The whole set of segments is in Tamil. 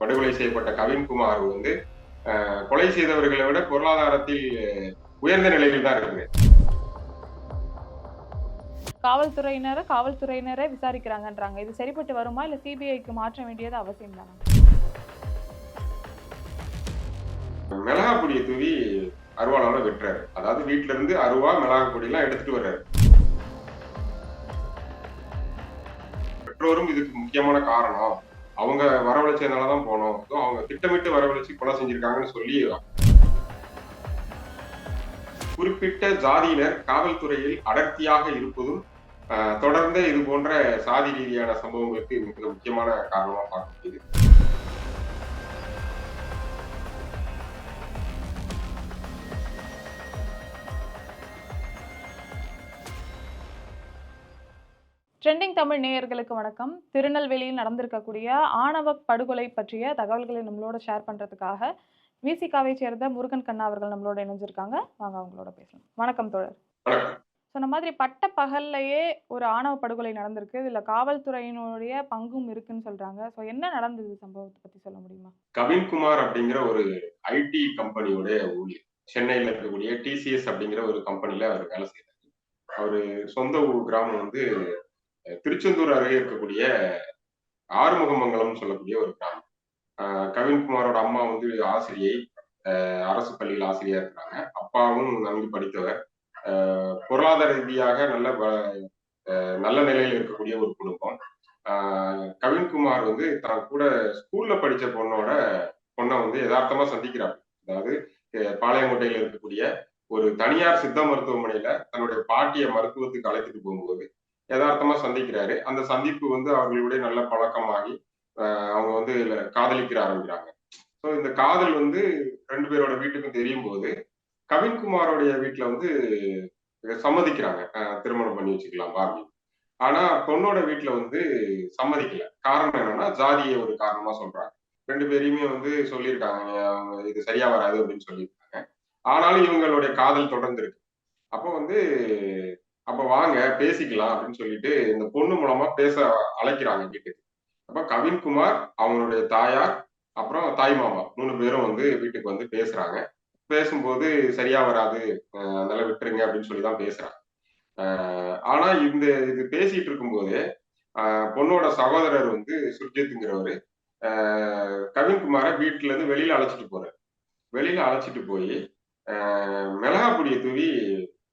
படுகொலை செய்யப்பட்ட கவின்குமார் வந்து கொலை செய்தவர்களை விட பொருளாதாரத்தில் உயர்ந்த நிலையில் தான் இருக்குது காவல்துறையினரை காவல்துறையினரே விசாரிக்கிறாங்கன்றாங்க. இது சரிப்பட்டு வருமா? இல்ல சிபிஐக்கு மாற்ற வேண்டியது அவசியம் தானா? மிளகா பொடியை தூவி அருவாளால வெட்டுறாரு. அதாவது வீட்டுல இருந்து அருவா மிளகா பொடி எல்லாம் எடுத்துட்டு வர்றாரு. பெற்றோரும் இதுக்கு முக்கியமான காரணம். அவங்க வரவழைச்சதுனாலதான் போனோம். அவங்க திட்டமிட்டு வரவழைச்சு கொலை செஞ்சிருக்காங்கன்னு சொல்லி குறிப்பிட்ட ஜாதியினர் காவல்துறையில் அடர்த்தியாக இருப்பதும் தொடர்ந்து இது போன்ற சாதி ரீதியான சம்பவங்களுக்கு மிக முக்கியமான காரணமா பார்க்க முடியுது ட்ரெண்டிங் தமிழ் நேயர்களுக்கு வணக்கம். திருநெல்வேலியில் நடந்திருக்கக்கூடிய ஆணவ படுகொலை பற்றிய தகவல்களை நம்மளோட ஷேர் பண்றதுக்காக விசிகாவை சேர்ந்த முருகன் கண்ணா அவர்கள் நம்மளோட இணைஞ்சிருக்காங்க. வாங்க அவங்களோட பேசலாம். வணக்கம் தோழர். வணக்கம். சொன்ன மாதிரி பட்ட பகல்லையே ஒரு ஆணவ படுகொலை நடந்திருக்கு. இதுல காவல்துறையினுடைய பங்கும் இருக்குன்னு சொல்றாங்க. ஸோ என்ன நடந்தது சம்பவத்தை பத்தி சொல்ல முடியுமா? கவின்குமார் அப்படிங்கிற ஒரு ஐடி கம்பெனியோட ஊழியர். சென்னையில இருக்கக்கூடிய டிசிஎஸ் அப்படிங்கிற ஒரு கம்பெனில அவர் வேலை செய்யறாரு அவரு சொந்த ஊர் கிராமம் வந்து திருச்செந்தூர் அருகே இருக்கக்கூடிய ஆறுமுகமங்கலம்னு சொல்லக்கூடிய ஒரு கிராமம். கவின்குமாரோட அம்மா வந்து ஆசிரியை அரசு பள்ளியில் ஆசிரியா இருக்கிறாங்க. அப்பாவும் நன்கு படித்தவர். பொருளாதார ரீதியாக நல்ல நல்ல நிலையில் இருக்கக்கூடிய ஒரு குடும்பம். கவின்குமார் வந்து தான் கூட ஸ்கூல்ல படிச்ச பொண்ணோட பொண்ணை வந்து யதார்த்தமா சந்திக்கிறார். அதாவது அஹ் பாளையங்கோட்டையில இருக்கக்கூடிய ஒரு தனியார் சித்த மருத்துவமனையில தன்னுடைய பாட்டிய மருத்துவத்துக்கு அழைத்துட்டு போகும்போது யதார்த்தமா சந்திக்கிறாரு. அந்த சந்திப்பு வந்து அவர்களுடைய நல்ல பழக்கமாகி அவங்க வந்து இதுல காதலிக்கிற ஆரம்பிக்கிறாங்க. ஸோ இந்த காதல் வந்து ரெண்டு பேரோட வீட்டுக்கும் தெரியும் போது கவின்குமாரோடைய வீட்டுல வந்து சம்மதிக்கிறாங்க. திருமணம் பண்ணி வச்சுக்கலாம் வா அப்படின்னு ஆனா பொண்ணோட வீட்டுல வந்து சம்மதிக்கல. காரணம் என்னன்னா ஜாதியை ஒரு காரணமா சொல்றாங்க. ரெண்டு பேரையுமே வந்து சொல்லியிருக்காங்க அவங்க இது சரியா வராது அப்படின்னு சொல்லியிருக்காங்க. ஆனாலும் இவங்களுடைய காதல் தொடர்ந்து இருக்கு அப்போ வந்து அப்ப வாங்க பேசிக்கலாம் அப்படின்னு சொல்லிட்டு இந்த பொண்ணு மூலமா பேச அழைக்கிறாங்க வீட்டுக்கு அப்ப கவின்குமார் அவங்களுடைய தாயார் அப்புறம் தாய் மாமா மூணு பேரும் வந்து வீட்டுக்கு வந்து பேசுறாங்க. பேசும்போது சரியா வராது அதனால விட்டுருங்க அப்படின்னு சொல்லி தான் பேசுறாங்க ஆனா இந்த இது பேசிட்டு இருக்கும்போது பொண்ணோட சகோதரர் வந்து சுர்ஜித்துங்கிறவரு கவின்குமாரை வீட்டுல இருந்து வெளியில அழைச்சிட்டு போறாரு. வெளியில அழைச்சிட்டு போய் மிளகா பொடியை தூவி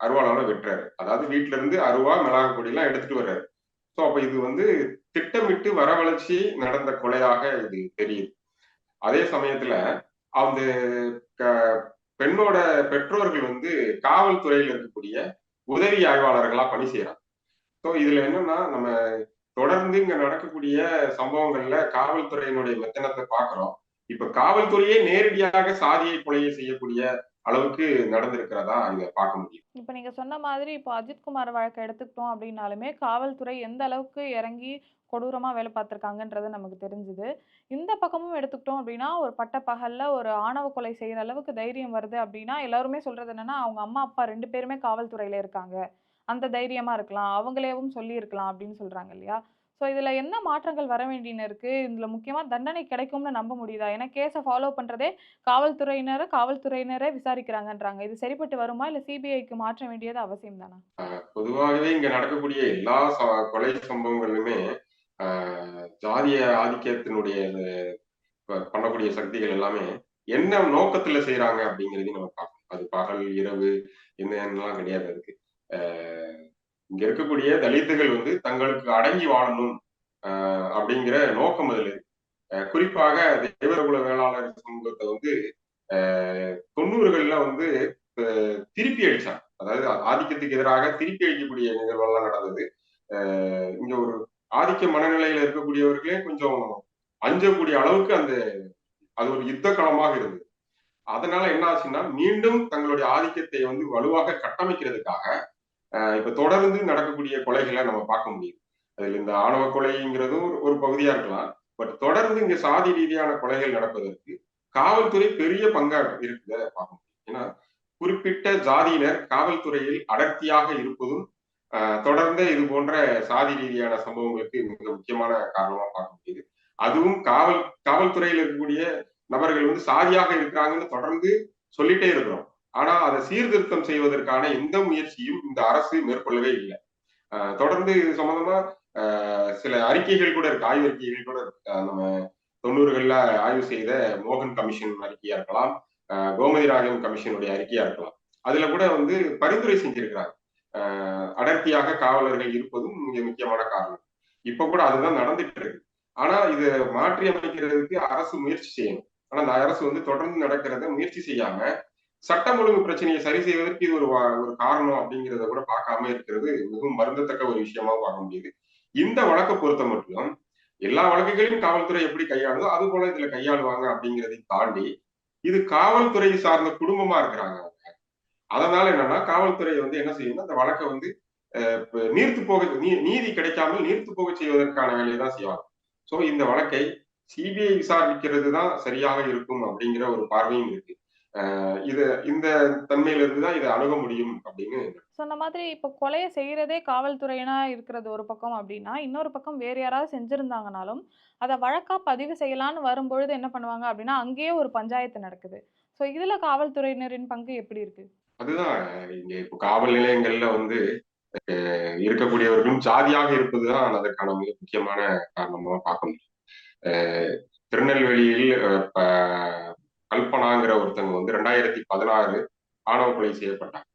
அருவாளால வெட்டுறாரு. அதாவது வீட்டுல இருந்து அருவா மிளகா பொடி எல்லாம் எடுத்துட்டு வர்றாரு. ஸோ அப்ப இது வந்து திட்டமிட்டு வரவழைச்சி நடந்த கொலையாக இது தெரியுது. அதே சமயத்துல அந்த க- பெண்ணோட பெற்றோர்கள் வந்து காவல்துறையில் இருக்கக்கூடிய உதவி ஆய்வாளர்களா பணி செய்யறாங்க ஸோ இதுல என்னன்னா நம்ம தொடர்ந்து இங்க நடக்கக்கூடிய சம்பவங்கள்ல காவல்துறையினுடைய மெத்தனத்தை பாக்குறோம். இப்ப காவல்துறையே நேரடியாக சாதியை கொலையை செய்யக்கூடிய அளவுக்கு நடந்திருக்கிறதா இதை பார்க்க முடியும். இப்போ நீங்க சொன்ன மாதிரி இப்போ அஜித்குமார் வழக்கை எடுத்துக்கிட்டோம் அப்படின்னாலுமே காவல்துறை எந்த அளவுக்கு இறங்கி கொடூரமா வேலை பார்த்துருக்காங்கன்றது நமக்கு தெரிஞ்சுது. இந்த பக்கமும் எடுத்துக்கிட்டோம் அப்படின்னா ஒரு பட்ட பகல்ல ஒரு ஆணவ கொலை செய்யற அளவுக்கு தைரியம் வருது அப்படின்னா எல்லாருமே சொல்றது என்னன்னா அவங்க அம்மா அப்பா ரெண்டு பேருமே காவல்துறையில இருக்காங்க. அந்த தைரியமா இருக்கலாம் அவங்களேவும் சொல்லி இருக்கலாம் அப்படின்னு சொல்றாங்க இல்லையா? ஸோ இதில் என்ன மாற்றங்கள் வர வேண்டியன்னு இருக்குது இதில் முக்கியமாக தண்டனை கிடைக்கும்னு நம்ப முடியுதா? ஏன்னா கேஸை ஃபாலோ பண்ணுறதே காவல்துறையினரை காவல்துறையினரே விசாரிக்கிறாங்கன்றாங்க. இது சரிப்பட்டு வருமா? இல்லை சிபிஐக்கு மாற்ற வேண்டியது அவசியம் தானா? பொதுவாகவே இங்கே நடக்கக்கூடிய எல்லா கொலை சம்பவங்களுமே ஜாதிய ஆதிக்கத்தினுடைய பண்ணக்கூடிய சக்திகள் எல்லாமே என்ன நோக்கத்துல செய்யறாங்க அப்படிங்கிறதையும் நம்ம பார்க்கணும். அது பகல் இரவு என்னென்னலாம் கிடையாது அதுக்கு. இங்க இருக்கக்கூடிய தலித்துகள் வந்து தங்களுக்கு அடங்கி வாழணும் அப்படிங்கிற நோக்கம் அதுல இருக்கு. குறிப்பாக தேவரகுல வேளாளர் சமூகத்தை வந்து ஆஹ், தொண்ணூறுகள்ல வந்து திருப்பி அடிச்சாங்க. அதாவது ஆதிக்கத்துக்கு எதிராக திருப்பி அடிக்கக்கூடிய நிகழ்வெல்லாம் நடந்தது. ஆஹ், இங்க ஒரு ஆதிக்க மனநிலையில இருக்கக்கூடியவர்களே கொஞ்சம் அஞ்சக்கூடிய அளவுக்கு அந்த அது ஒரு யுத்த களமாக இருந்தது. அதனால என்ன ஆச்சுன்னா மீண்டும் தங்களுடைய ஆதிக்கத்தை வந்து வலுவாக கட்டமைக்கிறதுக்காக இப்ப தொடர்ந்து நடக்கக்கூடிய கொலைகளை நம்ம பார்க்க முடியுது அதுல இந்த ஆணவ கொலைங்கிறதும் ஒரு- பகுதியா இருக்கலாம். பட் தொடர்ந்து இங்க சாதி ரீதியான கொலைகள் நடப்பதற்கு காவல்துறை பெரிய பங்கா இருக்குத பார்க்க முடியும். ஏன்னா குறிப்பிட்ட ஜாதியினர் காவல்துறையில் அடர்த்தியாக இருப்பதும் ஆஹ் தொடர்ந்து இது போன்ற சாதி ரீதியான சம்பவங்களுக்கு மிக முக்கியமான காரணமா பார்க்க முடியுது. அதுவும் காவல் காவல்துறையில் இருக்கக்கூடிய நபர்கள் வந்து சாதியாக இருக்கிறாங்கன்னு தொடர்ந்து சொல்லிட்டே இருக்கிறோம். ஆனா அதை சீர்திருத்தம் செய்வதற்கான எந்த முயற்சியும் இந்த அரசு மேற்கொள்ளவே இல்லை. தொடர்ந்து இது சம்பந்தமா சில அறிக்கைகள் கூட இருக்கு. ஆய்வு அறிக்கைகள் கூட நம்ம தொண்ணூறுகள்ல ஆய்வு செய்த மோகன் கமிஷன் அறிக்கையா இருக்கலாம். கோமதி ராகம் கமிஷனுடைய அறிக்கையா இருக்கலாம். அதுல கூட வந்து பரிந்துரை செஞ்சிருக்கிறாங்க. அடர்த்தியாக காவலர்கள் இருப்பதும் மிக முக்கியமான காரணம். இப்ப கூட அதுதான் நடந்துட்டு இருக்கு. ஆனா இதை மாற்றி அமைக்கிறதுக்கு அரசு முயற்சி செய்யணும். ஆனா அந்த அரசு வந்து தொடர்ந்து நடக்கிறத முயற்சி செய்யாம சட்டம் ஒழுங்கு பிரச்சனையை சரி செய்வதற்கு இது ஒரு ஒரு காரணம் அப்படிங்கிறத கூட பார்க்காம இருக்கிறது மிகவும் வருந்தத்தக்க ஒரு விஷயமா பார்க்க முடியுது. இந்த வழக்கை பொறுத்த மட்டும் எல்லா வழக்குகளையும் காவல்துறை எப்படி கையாளுதோ அது போல இதுல கையாளுவாங்க அப்படிங்கிறதை தாண்டி இது காவல்துறை சார்ந்த குடும்பமா இருக்கிறாங்க அவங்க. அதனால என்னன்னா காவல்துறை வந்து என்ன செய்யணும் அந்த வழக்கை வந்து நீர்த்து போக நீ- நீதி கிடைக்காமல் நீர்த்து போக செய்வதற்கான வேலையை தான் செய்வாங்க. சோ இந்த வழக்கை சிபிஐ விசாரிக்கிறது தான் சரியாக இருக்கும் அப்படிங்கிற ஒரு பார்வையும் இருக்கு. இது இந்த தன்மையில இருந்து தான் இதை அணுக முடியும் அப்படின்னு சொன்ன மாதிரி இப்போ கொலையை செய்யறதே காவல்துறையினா இருக்கிறது ஒரு பக்கம் அப்படின்னா இன்னொரு பக்கம் வேற யாராவது செஞ்சிருந்தாங்கனாலும் அதை வழக்கா பதிவு செய்யலான்னு வரும்பொழுது என்ன பண்ணுவாங்க அப்படின்னா அங்கேயே ஒரு பஞ்சாயத்து நடக்குது. ஸோ இதுல காவல்துறையினரின் பங்கு எப்படி இருக்கு? அதுதான். இங்க இப்போ காவல் நிலையங்கள்ல வந்து இருக்கக்கூடியவர்களும் ஜாதியாக இருப்பதுதான் அதற்கான மிக முக்கியமான காரணமா பார்க்க முடியும். திருநெல்வேலியில் கல்பனாங்கிற ஒருத்தங்க வந்து ரெண்டாயிரத்தி பதினாறு ஆணவ கொலை செய்யப்பட்டாங்க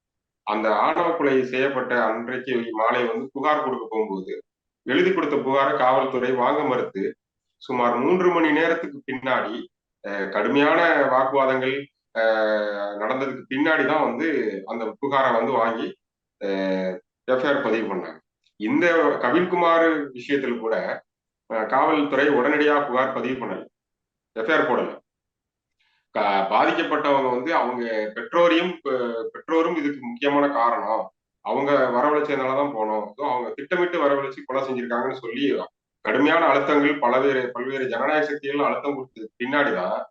அந்த ஆணவ கொலை செய்யப்பட்ட அன்றைக்கு மாலை வந்து புகார் கொடுக்க போகும்போது எழுதி கொடுத்த புகாரை காவல்துறை வாங்க மறுத்து சுமார் மூன்று மணி நேரத்துக்கு பின்னாடி கடுமையான வாக்குவாதங்கள் நடந்ததுக்கு பின்னாடி தான் வந்து அந்த புகாரை வந்து வாங்கி எஃப்ஐஆர் பதிவு பண்ணாங்க. இந்த கவின்குமார் விஷயத்தில் கூட காவல்துறை உடனடியாக புகார் பதிவு பண்ணல. எஃப்ஐஆர் போடல. பாதிக்கப்பட்டவங்க வந்து அவங்க பெற்றோரையும் பெற்றோரும் இதுக்கு முக்கியமான காரணம். அவங்க வரவழைச்சதுனாலதான் போனோம். அவங்க திட்டமிட்டு வரவழைச்சு கொலை செஞ்சிருக்காங்கன்னு சொல்லி கடுமையான அழுத்தங்கள் பலவேறு பல்வேறு ஜனநாயக சக்திகள் அழுத்தம் கொடுத்ததுக்கு பின்னாடிதான்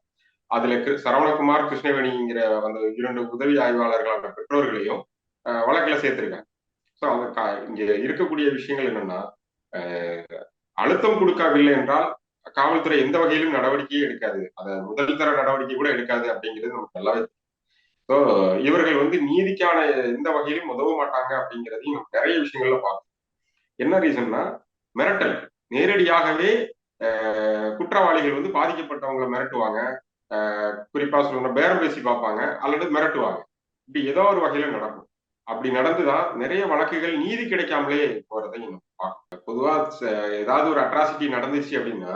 அதுல சரவணகுமார் கிருஷ்ணவேணிங்கிற அந்த இரண்டு உதவி ஆய்வாளர்களான பெற்றோர்களையும் வழக்கில் சேர்த்திருக்காங்க. ஸோ அவங்க கா- இங்க இருக்கக்கூடிய விஷயங்கள் என்னன்னா அழுத்தம் கொடுக்கவில்லை என்றால் காவல்துறை எந்த வகையிலும் நடவடிக்கையும் எடுக்காது. அதை முதல் தர நடவடிக்கை கூட எடுக்காது அப்படிங்கிறது நமக்கு நல்லாவே ஸோ இவர்கள் வந்து நீதிக்கான எந்த வகையிலும் உதவ மாட்டாங்க அப்படிங்கிறதையும் நம்ம நிறைய விஷயங்கள்ல பார்க்கணும் என்ன ரீசன்னா மிரட்டல். நேரடியாகவே குற்றவாளிகள் வந்து பாதிக்கப்பட்டவங்களை மிரட்டுவாங்க. குறிப்பா சொல்லணும் பேரம் பேசி பார்ப்பாங்க அல்லது மிரட்டுவாங்க. இப்படி ஏதோ ஒரு வகையில நடக்கும். அப்படி நடந்துதான் நிறைய வழக்குகள் நீதி கிடைக்காமலே போறதை நம்ம பார்க்கணும் பொதுவா ஏதாவது ஒரு அட்ராசிட்டி நடந்துச்சு அப்படின்னா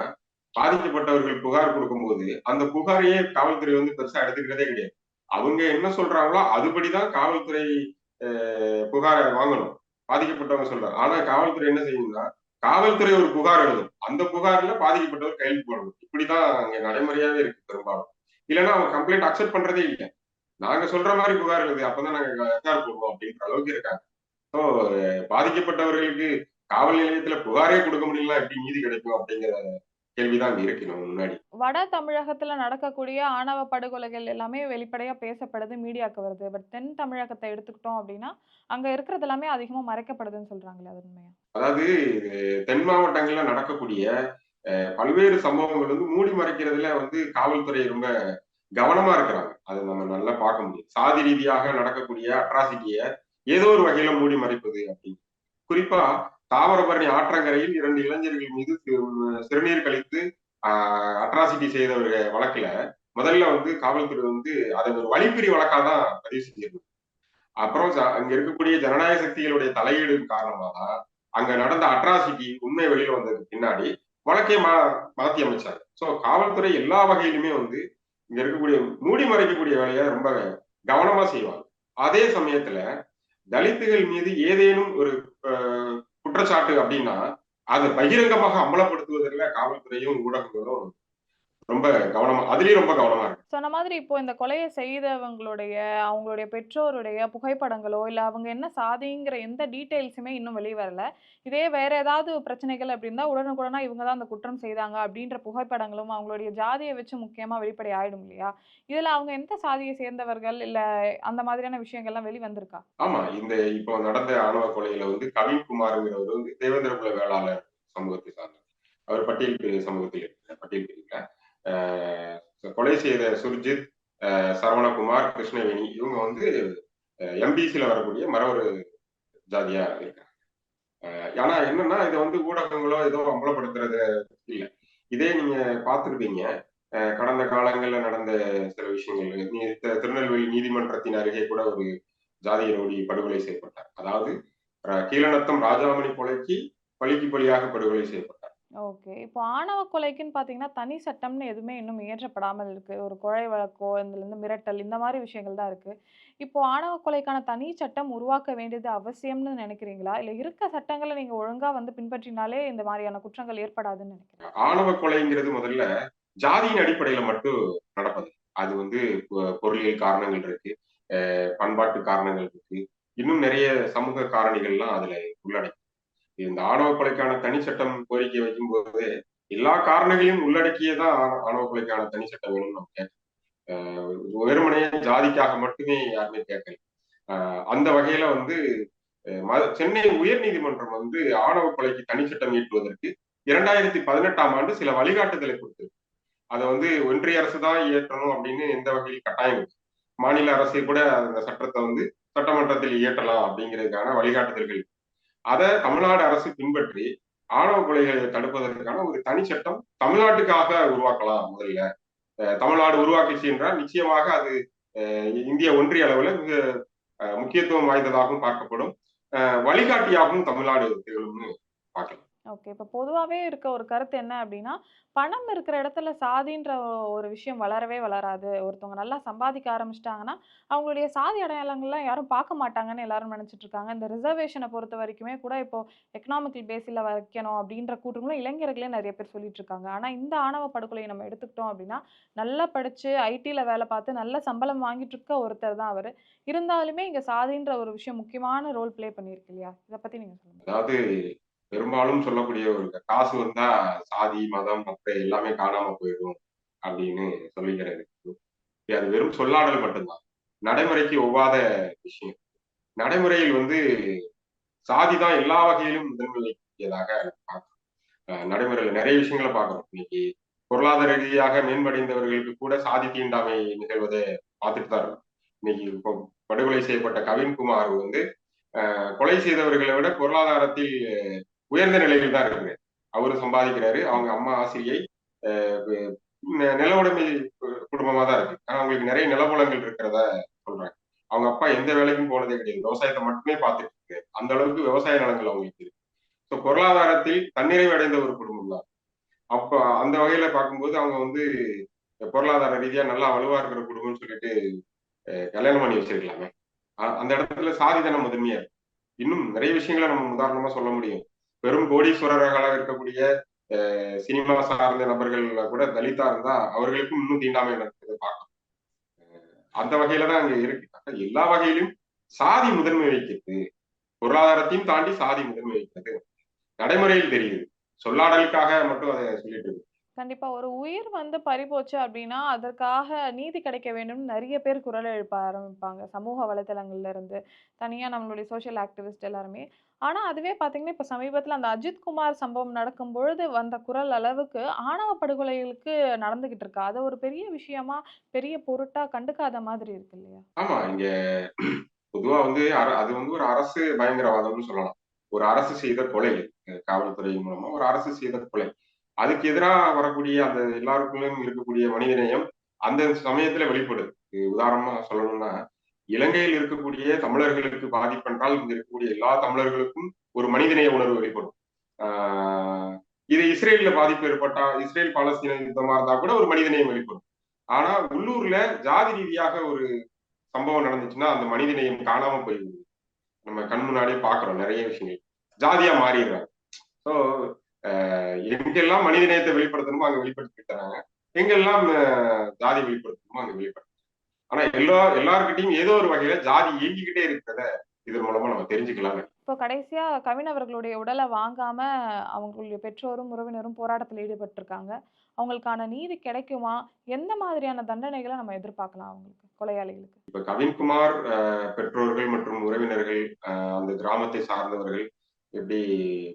பாதிக்கப்பட்டவர்கள் புகார் கொடுக்கும்போது அந்த புகாரையே காவல்துறை வந்து பெருசா எடுத்துக்கிறதே கிடையாது. அவங்க என்ன சொல்றாங்களோ அதுபடிதான் காவல்துறை அஹ், புகாரை வாங்கணும். பாதிக்கப்பட்டவங்க சொல்றாங்க. ஆனா காவல்துறை என்ன செய்யணும்னா காவல்துறை ஒரு புகார் எழுதும். அந்த புகார்ல பாதிக்கப்பட்டவர் கையெழுத்து போடணும். இப்படிதான் அங்க நடைமுறையாவே இருக்கு பெரும்பாலும். இல்லைன்னா அவங்க கம்ப்ளைண்ட் அக்செப்ட் பண்றதே இல்லை. நாங்க சொல்ற மாதிரி புகார் எழுது. அப்பதான் நாங்க எஃப்ஆர் போடுவோம் அப்படின்ற அளவுக்கு இருக்காங்க. ஸோ பாதிக்கப்பட்டவர்களுக்கு காவல் நிலையத்துல புகாரே கொடுக்க முடியல எப்படி நீதி கிடைக்கும் அப்படிங்கிற கேள்விதான் இருக்கு நம்ம முன்னாடி. வட தமிழகத்துல நடக்கக்கூடிய ஆணவ படுகொலைகள் எல்லாமே வெளிப்படையா பேசப்படுது மீடியாக்கு வருது. பட் தென் தமிழகத்தை எடுத்துக்கிட்டோம் அப்படின்னா அங்க இருக்கிறது எல்லாமே அதிகமா மறைக்கப்படுதுன்னு சொல்றாங்களே அது உண்மையா? அதாவது தென் மாவட்டங்கள்ல நடக்கக்கூடிய பல்வேறு சம்பவங்கள் வந்து மூடி மறைக்கிறதுல வந்து காவல்துறை ரொம்ப கவனமா இருக்கிறாங்க. அதை நம்ம நல்லா பார்க்க முடியும். சாதி ரீதியாக நடக்கக்கூடிய அட்ராசிட்டிய ஏதோ ஒரு வகையில மூடி மறைப்பது அப்படின்னு. குறிப்பா தாவரபரணி ஆற்றங்கரையில் இரண்டு இளைஞர்கள் மீது சிறுநீர் கழித்து அட்ராசிட்டி செய்த ஒரு வழக்குல முதல்ல வந்து காவல்துறை வந்து அதை ஒரு வழிப்பிரி வழக்கா தான் பதிவு செஞ்சிருக்கு அப்புறம் அங்க இருக்கக்கூடிய ஜனநாயக சக்திகளுடைய தலையீடு காரணமாக தான் அங்க நடந்த அட்ராசிட்டி உண்மை வெளியில வந்ததுக்கு பின்னாடி வழக்கை மா மாத்தி அமைச்சாங்க. சோ காவல்துறை எல்லா வகையிலுமே வந்து இங்க இருக்கக்கூடிய மூடி மறைக்கக்கூடிய வேலையை ரொம்ப கவனமா செய்வாங்க. அதே சமயத்துல தலித்துகள் மீது ஏதேனும் ஒரு அஹ், குற்றச்சாட்டு அப்படின்னா அதை பகிரங்கமாக அம்பலப்படுத்துவதில் காவல்துறையும் ஊடகங்களும் ரொம்ப கவனமா அதுலயும் ரொம்ப கவனமா இருக்கு. சொன்ன மாதிரி இப்போ இந்த கொலையை செய்தவங்களுடைய அவங்களுடைய பெற்றோருடைய புகைப்படங்களோ இல்ல அவங்க என்ன சாதிங்கிற எந்த டீட்டெயில்ஸுமே இன்னும் வெளியே வரல. இதே வேற ஏதாவது பிரச்சனைகள் அப்படின்னா உடனுக்குடனா இவங்க தான் அந்த குற்றம் செய்தாங்க அப்படின்ற புகைப்படங்களும் அவங்களுடைய ஜாதியை வச்சு முக்கியமா வெளிப்படை ஆயிடும் இல்லையா? இதுல அவங்க எந்த சாதியை சேர்ந்தவர்கள் இல்ல அந்த மாதிரியான விஷயங்கள்லாம் வெளி வந்திருக்கா? ஆமா இந்த இப்போ நடந்த ஆணவ கொலையில வந்து கவின்குமாருங்கிறவர் வந்து தேவேந்திர குல வேளாளர் சமூகத்தை சார்ந்தவர். அவர் பட்டியல் சமூகத்தில் இருக்கிறார் கொலை செய்த சுர்ஜித் சரவணகுமார் கிருஷ்ணவேணி இவங்க வந்து எம்பிசியில வரக்கூடிய மரவர் ஜாதியா இருக்காங்க. ஆனா என்னன்னா இதை வந்து ஊடகங்களோ ஏதோ அம்பலப்படுத்துறது இல்லை. இதே நீங்க பார்த்துருப்பீங்க. கடந்த காலங்களில் நடந்த சில விஷயங்கள். திருநெல்வேலி நீதிமன்றத்தின் அருகே கூட ஒரு ஜாதிய ரவுடி படுகொலை செய்யப்பட்டார். அதாவது கீழநத்தம் ராஜாமணி கொலைக்கு பழிக்கு பழியாக படுகொலை செய்யப்பட்டார். ஓகே. இப்போ ஆணவ கொலைக்குன்னு பார்த்தீங்கன்னா தனி சட்டம்னு எதுவுமே இன்னும் இயற்றப்படாமல் இருக்கு. ஒரு கொலை வழக்கோ இதுலேருந்து மிரட்டல் இந்த மாதிரி விஷயங்கள் தான் இருக்கு. இப்போ ஆணவ கொலைக்கான தனி சட்டம் உருவாக்க வேண்டியது அவசியம்னு நினைக்கிறீங்களா? இல்லை இருக்க சட்டங்களை நீங்க ஒழுங்கா வந்து பின்பற்றினாலே இந்த மாதிரியான குற்றங்கள் ஏற்படாதுன்னு நினைக்கிறேன் ஆணவ கொலைங்கிறது முதல்ல ஜாதியின் அடிப்படையில மட்டும் நடப்பது. அது வந்து பொருளியல் காரணங்கள் இருக்கு. பண்பாட்டு காரணங்கள் இருக்கு. இன்னும் நிறைய சமூக காரணிகள்லாம் அதுல உள்ளடக்கி இந்த ஆணவ கொலைக்கான தனி சட்டம் கோரிக்கை வைக்கும் போது எல்லா காரணங்களையும் உள்ளடக்கியதான் ஆணவ கொலைக்கான தனி சட்டம் வேணும்னு நம்ம கேட்கணும் வெறுமனையே ஜாதிக்காக மட்டுமே யாருமே கேட்கல. அந்த வகையில வந்து சென்னை உயர் நீதிமன்றம் வந்து ஆணவ கொலைக்கு தனி சட்டம் இரண்டாயிரத்தி பதினெட்டாம் ஆண்டு சில வழிகாட்டுதலை கொடுத்திருக்கு. அதை வந்து ஒன்றிய அரசு தான் இயற்றணும் அப்படின்னு எந்த வகையில் கட்டாயம் மாநில அரசு கூட அந்த சட்டத்தை வந்து சட்டமன்றத்தில் இயற்றலாம் அப்படிங்கிறதுக்கான வழிகாட்டுதல்கள் அதை தமிழ்நாடு அரசு பின்பற்றி ஆணவ கொலைகளை தடுப்பதற்கான ஒரு தனி சட்டம் தமிழ்நாட்டுக்காக உருவாக்கலாம் முதல்ல. தமிழ்நாடு உருவாக்கிச்சு என்றால் நிச்சயமாக அது இந்திய ஒன்றிய அளவில் மிக முக்கியத்துவம் வாய்ந்ததாகவும் பார்க்கப்படும். வழிகாட்டியாகவும் தமிழ்நாடு திகழும்னு பார்க்கலாம். ஓகே இப்போ பொதுவாகவே இருக்க ஒரு கருத்து என்ன அப்படின்னா பணம் இருக்கிற இடத்துல சாதின்ற ஒரு விஷயம் வளரவே வளராது. ஒருத்தவங்க நல்லா சம்பாதிக்க ஆரம்பிச்சிட்டாங்கன்னா அவங்களுடைய சாதி அடையாளங்கள்லாம் யாரும் பார்க்க மாட்டாங்கன்னு எல்லாரும் நினச்சிட்டு இருக்காங்க. இந்த ரிசர்வேஷனை பொறுத்த வரைக்குமே கூட இப்போ எக்கனாமிக்கல் பேஸில் வைக்கணும் அப்படின்ற கூட்டங்களும் இளைஞர்களே நிறைய பேர் சொல்லிட்டு இருக்காங்க. ஆனால் இந்த ஆணவ படுகொலையை நம்ம எடுத்துக்கிட்டோம் அப்படின்னா நல்லா படித்து ஐடியில் வேலை பார்த்து நல்ல சம்பளம் வாங்கிட்டு இருக்க ஒருத்தர் தான் அவர். இருந்தாலுமே இங்கே சாதின்ற ஒரு விஷயம் முக்கியமான ரோல் ப்ளே பண்ணியிருக்கு இல்லையா? இதை பற்றி நீங்கள் சொல்லுங்கள் பெரும்பாலும் சொல்லக்கூடிய ஒரு காசு வந்தா சாதி மதம் மற்ற எல்லாமே காணாம போயிடும் அப்படின்னு சொல்லிக்கிறது. அது வெறும் சொல்லாடல் மட்டும்தான். நடைமுறைக்கு ஒவ்வாத விஷயம். நடைமுறையில் வந்து சாதி தான் எல்லா வகையிலும் முதன்மையதாக பார்க்கிறோம். நடைமுறையில நிறைய விஷயங்களை பார்க்கிறோம். இன்னைக்கு பொருளாதார ரீதியாக மேம்படைந்தவர்களுக்கு கூட சாதி தீண்டாமை நிகழ்வதை பார்த்துட்டு தான் இருக்கும். இன்னைக்கு இப்போ படுகொலை செய்யப்பட்ட கவின்குமார் வந்து கொலை செய்தவர்களை விட பொருளாதாரத்தில் உயர்ந்த நிலையில் தான் இருக்கு. அவரு சம்பாதிக்கிறாரு அவங்க அம்மா ஆசிரியை நிலவுடைமை குடும்பமா தான் இருக்கு. ஆனா அவங்களுக்கு நிறைய நிலபலங்கள் இருக்கிறத சொல்றாங்க. அவங்க அப்பா எந்த வேலைக்கும் போனதே கிடையாது. விவசாயத்தை மட்டுமே பார்த்துட்டு இருக்கு. அந்த அளவுக்கு விவசாய நிலங்கள் அவங்களுக்கு இருக்கு. ஸோ பொருளாதாரத்தில் தன்னிறைவு அடைந்த ஒரு குடும்பம் தான். அப்போ அந்த வகையில பார்க்கும்போது அவங்க வந்து பொருளாதார ரீதியா நல்லா வலுவா இருக்கிற குடும்பம்னு சொல்லிட்டு கல்யாணம் பண்ணி வச்சிருக்கலாமே. அந்த இடத்துல சாதி தானே முதன்மையா இருக்கு. இன்னும் நிறைய விஷயங்களை நம்ம உதாரணமா சொல்ல முடியும். பெரும் கோடீஸ்வரர்களாக இருக்கக்கூடிய சினிமா சார்ந்த நபர்கள் கூட தலிதா இருந்தா அவர்களுக்கும் இன்னும் தீண்டாமை நடக்கிறது பார்க்கணும். அந்த வகையில தான் அங்க இருக்கு. எல்லா வகையிலும் சாதி முதன்மை வைக்கிறது பொருளாதாரத்தையும் தாண்டி சாதி முதன்மை வைக்கிறது நடைமுறையில் தெரியுது. சொல்லாடலுக்காக மட்டும் அதை சொல்லிட்டு இருக்கு கண்டிப்பா ஒரு உயிர் வந்து பறிபோச்சு அப்படின்னா அதற்காக நீதி கிடைக்க வேண்டும்னு நிறைய பேர் குரல் எழுப்ப ஆரம்பிப்பாங்க. சமூக வலைத்தளங்கள்ல இருந்து தனியா நம்மளுடைய சோஷியல் ஆக்டிவிஸ்ட் எல்லாருமே. ஆனா அதுவே பாத்தீங்கன்னா இப்ப சமீபத்துல அந்த அஜித் குமார் சம்பவம் நடக்கும் பொழுது வந்த குரல் அளவுக்கு ஆணவ படுகொலைகளுக்கு நடந்துகிட்டு இருக்கா? அதை ஒரு பெரிய விஷயமா பெரிய பொருட்டா கண்டுக்காத மாதிரி இருக்கு இல்லையா? ஆமா இங்க பொதுவா வந்து அது வந்து ஒரு அரசு பயங்கரவாதம்னு சொல்லலாம். ஒரு அரசு செய்த கொலை காவல்துறை மூலமா ஒரு அரசு செய்த கொலை. அதுக்கு எதிராக வரக்கூடிய அந்த எல்லாருக்குள்ளும் இருக்கக்கூடிய மனிதநேயம் அந்த சமயத்துல வெளிப்படுது. உதாரணமா சொல்லணும்னா இலங்கையில் இருக்கக்கூடிய தமிழர்களுக்கு பாதிப்பென்றால் இங்க இருக்கக்கூடிய எல்லா தமிழர்களுக்கும் ஒரு மனிதநேய உணர்வு வெளிப்படும். ஆஹ் இது இஸ்ரேல்ல பாதிப்பு ஏற்பட்டா இஸ்ரேல் பாலஸ்தீன யுத்தமா இருந்தா கூட ஒரு மனிதநேயம் வெளிப்படும். ஆனா உள்ளூர்ல ஜாதி ரீதியாக ஒரு சம்பவம் நடந்துச்சுன்னா அந்த மனிதநேயம் காணாம போயிடுது. நம்ம கண் முன்னாடியே பாக்குறோம் நிறைய விஷயங்கள். ஜாதியா மாறிடுறாங்க. ஸோ எங்கெல்லாம் மனித நேயத்தை வெளிப்படுத்தணுமோ அங்க வெளிப்படுத்தி தராங்க எங்கெல்லாம் ஜாதி வெளிப்படுத்தணுமோ அங்க வெளிப்படுத்த ஆனா எல்லா எல்லாருக்கிட்டையும் ஏதோ ஒரு வகையில ஜாதி இயங்கிக்கிட்டே இருக்கிறத இதன் மூலமா நம்ம தெரிஞ்சுக்கலாம். இப்போ கடைசியா கவின் அவர்களுடைய உடலை வாங்காம அவங்களுடைய பெற்றோரும் உறவினரும் போராட்டத்தில் ஈடுபட்டிருக்காங்க. அவங்களுக்கான நீதி கிடைக்குமா? எந்த மாதிரியான தண்டனைகளை நம்ம எதிர்பார்க்கலாம் அவங்களுக்கு கொலையாளிகளுக்கு? இப்ப கவின்குமார் பெற்றோர்கள் மற்றும் உறவினர்கள் அந்த கிராமத்தை சார்ந்தவர்கள் எப்படி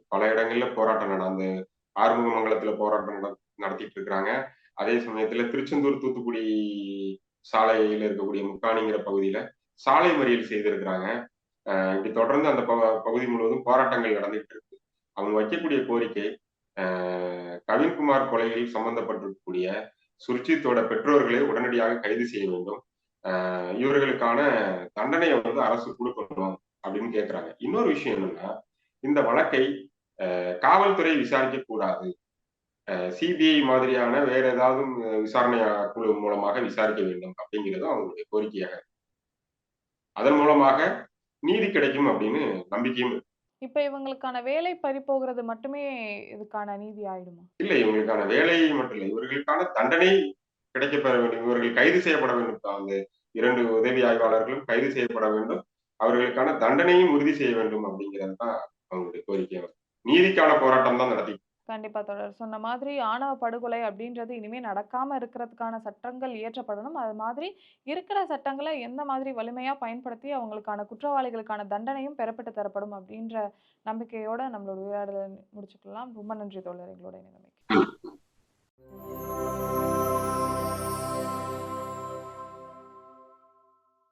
பல இடங்கள்ல போராட்டம் நடந்து ஆறுமுகமங்கலத்துல போராட்டம் நடத்திட்டு இருக்கிறாங்க அதே சமயத்துல திருச்செந்தூர் தூத்துக்குடி சாலையில இருக்கக்கூடிய முக்காணிங்கிற பகுதியில சாலை மறியல் செய்திருக்கிறாங்க. அஹ் இப்படி தொடர்ந்து அந்த ப- பகுதி முழுவதும் போராட்டங்கள் நடந்துகிட்டு இருக்கு. அவங்க வைக்கக்கூடிய கோரிக்கை கவின்குமார் கொலையில் சம்பந்தப்பட்டிருக்கக்கூடிய சுர்ஜித்தோட பெற்றோர்களை உடனடியாக கைது செய்ய வேண்டும். இவர்களுக்கான தண்டனையை வந்து அரசு கொடுக்கணும் அப்படின்னு கேட்கிறாங்க இன்னொரு விஷயம் என்னன்னா இந்த வழக்கை காவல்துறை விசாரிக்க கூடாது. சிபிஐ மாதிரியான வேற ஏதாவது விசாரணை குழு மூலமாக விசாரிக்க வேண்டும் அப்படிங்கிறதும் அவங்களுடைய கோரிக்கையாக. அதன் மூலமாக நீதி கிடைக்கும் அப்படின்னு நம்பிக்கையும். இப்ப இவங்களுக்கான வேலை பறிபோகிறது மட்டுமே இதுக்கான நீதி ஆயிடுமா? இல்லை இவங்களுக்கான வேலை மட்டும் இல்லை. இவர்களுக்கான தண்டனை கிடைக்கப்பெற வேண்டும். இவர்கள் கைது செய்யப்பட வேண்டும். அந்த இரண்டு உதவி ஆய்வாளர்களும் கைது செய்யப்பட வேண்டும். அவர்களுக்கான தண்டனையும் உறுதி செய்ய வேண்டும் அப்படிங்கிறது தான் அவங்களுடைய கோரிக்கை நீதிக்கான போராட்டம் தான் நடத்தி. கண்டிப்பா தொடர் சொன்ன மாதிரி ஆணவ படுகொலை அப்படின்றது இனிமே நடக்காம இருக்கிறதுக்கான சட்டங்கள் இயற்றப்படணும். அது மாதிரி இருக்கிற சட்டங்களை எந்த மாதிரி வலிமையா பயன்படுத்தி அவங்களுக்கான குற்றவாளிகளுக்கான தண்டனையும் பெறப்பட்டு தரப்படும் அப்படின்ற நம்பிக்கையோட நம்மளோட உரையாடலை முடிச்சுக்கலாம். ரொம்ப நன்றி தோழர். எங்களோட இணைந்தமைக்கு.